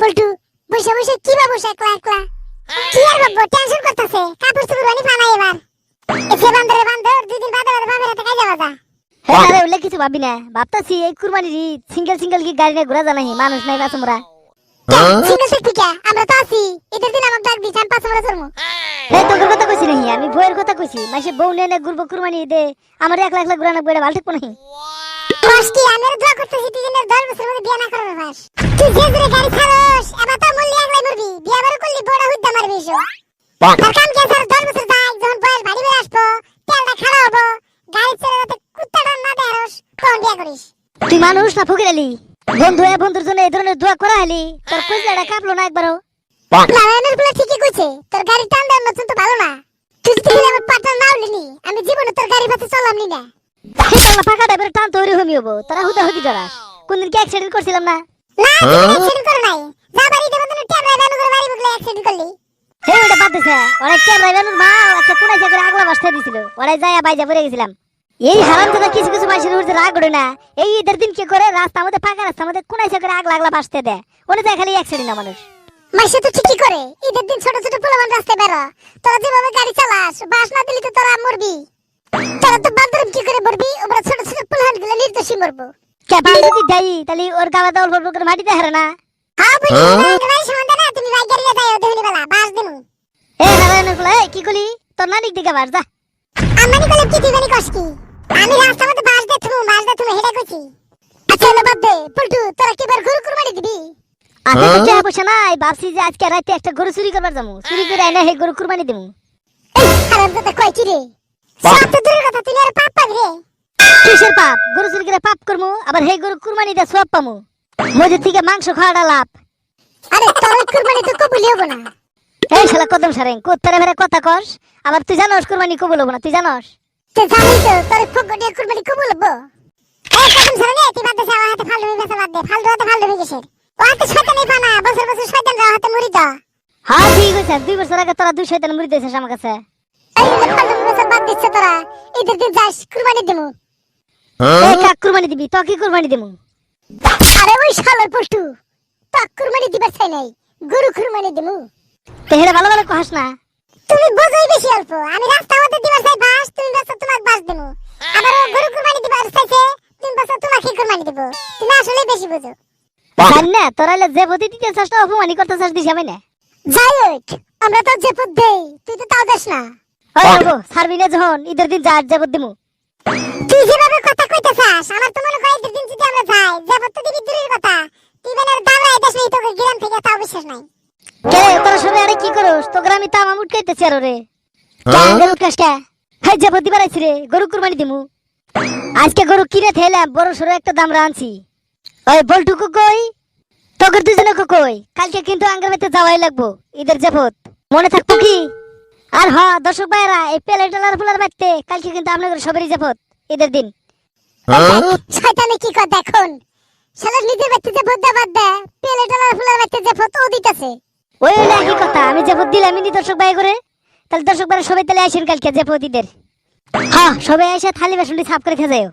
পল্টু বসে বসে কি বা বসে একলা একলা? কি আর ভাববো টেনশন করতেছে কাপড় চোপড় বানি ফানাই এবার। এসে বান্দরে বান্দর দুই দিন বাদে বাদে বাপের হাতে কাজে বাজা। হ্যাঁ আরে ওলে কিছু ভাবি না। ভাবতাছি এই কুরবানি সিঙ্গেল সিঙ্গেল কি গাড়ি ঘোরা জানাই মানুষ নাই বাস আমরা সিঙ্গেল কে আমরা তো আছি। ঈদের দিন আমাকে ডাক পাঁচ আমরা এই তোর কথা কইছি নাহি আমি বইয়ের কথা কইছি। মাসে বউ কুরবানি দে আমার একলা একলা ঘুরানো বইটা ভালো ঠিক নাহি আমি দোয়া করতেছি তুই বাস তুই যে জোরে গাড়ি চালাস এবার তো মূল্য একলাই মরবি। বিয়ে বার করলি বড় হুদ্দা মারবি এসো তার কাম কে স্যার দশ বছর যাই যখন বয়স বাড়ি বেড়ে আসব তেলটা খাড়া হব। গাড়ি চালাতে কুত্তাটা না দেহরস তখন বিয়ে করিস। তুই মানুষ না ফকির আলি বন্ধু এ বন্ধুর জন্য এই ধরনের দোয়া করা হলি? তোর কইজলাটা কাঁপলো না একবারও? লাগানোরগুলো ঠিকই কইছে তোর গাড়ি টান দেওয়ার মতন তো ভালো না। তুই যদি আমার পাটা না উঠলিনি আমি জীবনে তোর গাড়ি পাশে চলাম নি না। সেটা ফাঁকা ড্রাইভার টান তৈরি হমি হব তারা হুদা হুদি করাস কোনদিন কি অ্যাক্সিডেন্ট করছিলাম না? না অ্যাক্সিডেন্ট করে নাই। যা বাড়ি দেবো তুমি ট্যাব রাইড করে বাড়ি বুকলে অ্যাক্সিডেন্ট করলি। হে ওটা বাদ দিছে। ওরা ক্যামেরা ইভানুর মা একটা কোনাইছে করে আগলা বাসতে দিছিল। ওরাই যায় বাইজা পড়ে গেছিলাম। এই হারাম কিছু কিছু মানুষের উঠতে রাগ ওঠে না এই ঈদের দিন কি করে রাস্তা আমাদের ফাঁকা রাস্তা আমাদের কোনাইছে করে আগলা আগলা বাসতে দেয়। ওনে যায় খালি অ্যাক্সিডেন্ট না মানুষ। মাসে তো ঠিকই করে। ঈদের দিন ছোট ছোট পোলামান রাস্তায় বেরো। তোরা যেভাবে গাড়ি চালাস বাস না দিলি তো তোরা মরবি। তোরা তো বাথরুম কি করে মরবি? ওরা ছোট ছোট পোলাহানগুলো নির্দোষী মরবো। ক্যাপাল যদি যাই তাহলে ওর গাওয়া দল ফল করে মাটিতে হারে না হ্যাঁ না তুমি বাইক গাড়ি যাই ওদের বেলা বাস দিমু এ নারায়ণগুলা কি কলি তোর দিকে বাস যা আমানি কলে কি দিবানি কষ্টি আমি রাস্তা মধ্যে বাস দে তুমি বাস দে তুমি হেডা কইছি আচ্ছা বাদ দে পল্টু তোরা কি বার গরু কুরবানি দিবি আজকে তো নাই ভাবছি যে আজকে রাতে একটা গরু চুরি করবার যাব চুরি করে এনে হে গরু কুরবানি দেবো এই হারাম দাদা কি রে সব তো দূরের কথা তুই আর পাপ পাবি রে কিসের পাপ? গরু চুরি করে পাপ করমু আবার হে গরু কুরবানি দিয়ে সব পামু। মজুর থেকে মাংস খাওয়াটা লাভ। আরে তোর কুরবানি তো কবুল হব না। এই শালা কদম সারেং কোত্তারে ভেরে কথা কস আবার তুই জানোস কুরবানি কবুল হব না তুই জানোস? তুই জানিস তো তোর ফকটে কুরবানি কবুল হব। এই কদম ছাড়া নে তুই বাদ দে আমার হাতে ফালতু বেসা বাদ দে ফালতু হাতে ফালতু কিসের? ও হাতে শয়তানি পানা বছর বছর শয়তান রাও হাতে মুড়ি দাও। হ্যাঁ ঠিক আছে দুই বছর আগে তোরা দুই শয়তান মুড়ি দিয়েছিস আমার কাছে। এই ফালতু বেসা বাদ দিচ্ছে তোরা ঈদের দিন যাস কুরবানি দিমু। কাক কুরবানি দিবি তো কুরবানি দিমু আরে ওই শালার পল্টু তাক কুরবানি দিবার চাই নাই গরু কুরবানি দিমু তো ভালো ভালো কহাস না। তুমি বোঝোই বেশি অল্প আমি রাস্তা মধ্যে দিবার চাই বাস তুমি বাসা তোমাকে বাস দিমু আবার গরু কুরবানি দিবার চাইছে তুমি বাসা তোমাকে কুরবানি দিব। তুমি আসলে বেশি বোঝো। জান না তোরা যে বদি দিতে চাস না অপমানি করতে চাস দিস আমি না। যাই হোক আমরা তো যে পথ দেই তুই তো তাও দেস না। ওই বাবু সারবি না যখন ঈদের দিন যা যাবত দিমু তুই যেভাবে কথা কইতে চাস আমার তো মনে হয় দিন যদি আমরা যাই যে পথ দিবি দূরের কথা। তুই বেলার দাঁড়াই দেশ নাই তোকে গ্রাম থেকে তাও বিশ্বাস নাই। কে? তোরা সবাই আরে কি করস? তো গ্রামে তো আমার উঠকাইতেছে আর রে। হ্যাঁ? দিবার আইছি রে গরু কুরবানি দিমু। আজকে গরু কিনে থেলাম বড় সড়ো একটা দাম আনছি। ওই বলটুকু কই? তোকে দুজনে কই? কালকে কিন্তু আঙ্গার বাড়িতে যাওয়াই লাগবো ঈদের জাফত মনে থাকব কি? আর হ দর্শক ভাইরা এই পেলে টলার ফুলার বাড়তে কালকে কিন্তু আপনাদের সবারই জাফত ঈদের দিন। শয়তানে কি কর এখন শালা নিজের ব্যক্তিতে যে ভোট দেবার দে পেলে টলার ফুলের ব্যক্তিতে ভোট ও দিতেছে। ওই হলো একই কথা আমি জাফত দিলাম আমি দর্শক ভাই করে তাহলে দর্শক ভাই সবাই তাহলে আসেন কালকে জাফত প্রতিদের হ্যাঁ সবাই এসে থালি বাসনটি সাফ করে খেয়ে যাও